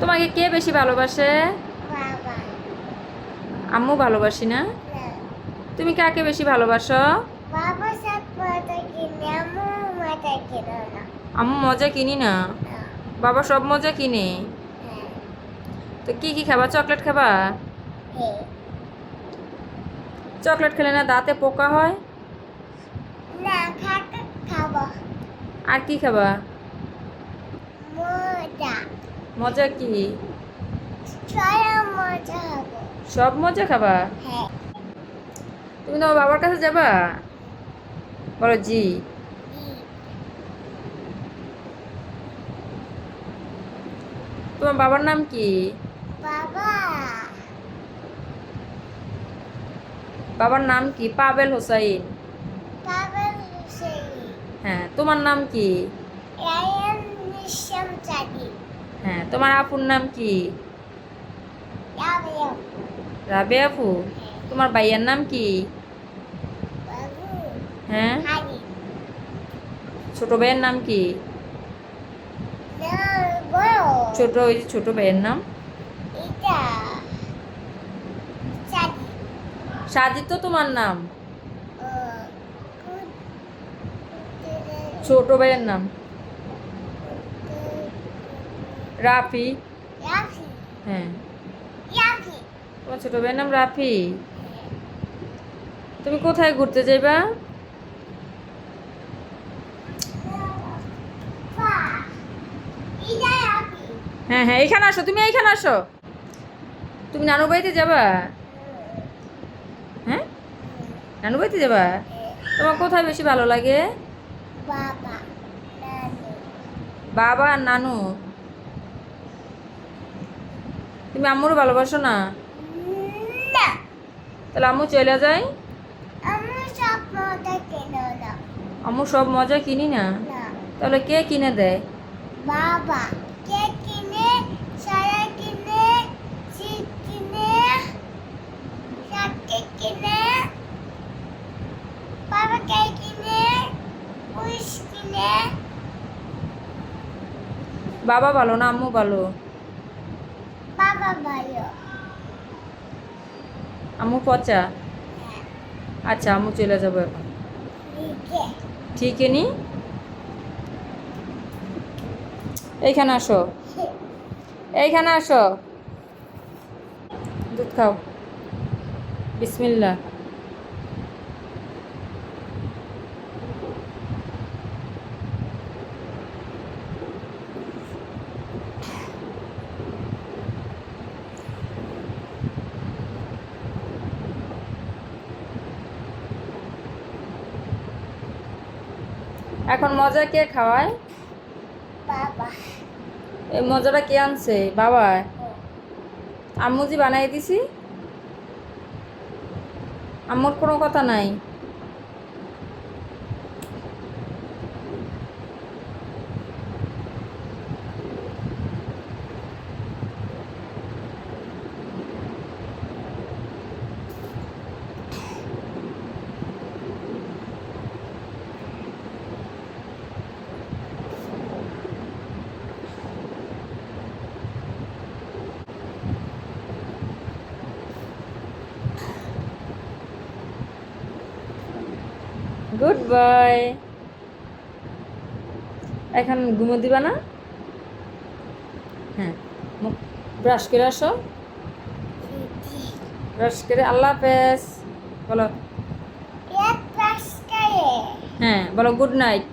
তোমাকে কে বেশি ভালোবাসে? আম্মু ভালোবাসি না? না তুমি কাকে বেশি ভালোবাসো? আম্মু মজা কিনি না। বাবা সব মজা কিনে? হ্যাঁ। তো কি কি খাবা? চকলেট খাবা? চকলেট খেলে না দাঁতে পোকা হয়? আর কি খাবা? মজা কি? সব মজা খাবা? হ্যাঁ। তুমি তোমার বাবার কাছে যাবা? বলো জি। তোমার বাবার নাম কি? বাবা। বাবার নাম কি? পাবেল হোসাইন। হ্যাঁ তোমার নাম কি? হ্যাঁ তোমার আপুর নাম কি? রাবে আপু? তোমার ভাইয়ের নাম কি? হ্যাঁ? ছোট ভাইয়ের নাম কি? ছোট ওই যে ছোট ভাইয়ের নাম। তো তোমার নাম। ছোট ভাইয়ের নাম। রাফি। হ্যাঁ। তোমার ছোট ভাইয়ের নাম রাফি। তুমি কোথায় ঘুরতে যাইবা? হ্যাঁ হ্যাঁ এখানে আসো তুমি এইখানে আসো। তুমি নানু বাড়িতে যাবা? হ্যাঁ? নানু বাড়িতে যাবা? তোমার কোথায় বেশি ভালো লাগে? বাবা বাবা নানু। তুমি আম্মুরও ভালোবাসো না? তাহলে আম্মু চলে না আম্মু সব মজা কিনি না? তাহলে কে কিনে দেয়? বাবা কে কিনে? সারা কিনে? চিপ কিনে? সাকে কিনে? বাবা কে কিনে? পুষ কিনে? বাবা ভালো না আম্মু ভালো? আম্মু পচা? আচ্ছা আমু চলে যাব এখন। ঠিক নি? এইখানে আসো। এইখানে আসো। দুধ খাও। বিসমিল্লা এখন মজা কে খাওয়ায়? বাবা। এই মজাটা কে আনছে? বাবা? আম্মুজি বানাই দিছি? আম্মুর কোনো কথা নাই। গুড বাই এখন ঘুমো দিবা না? হ্যাঁ মুখ ব্রাশ করে আসো। ব্রাশ করে আল্লাহ হাফেজ। বলো। হ্যাঁ বলো গুড নাইট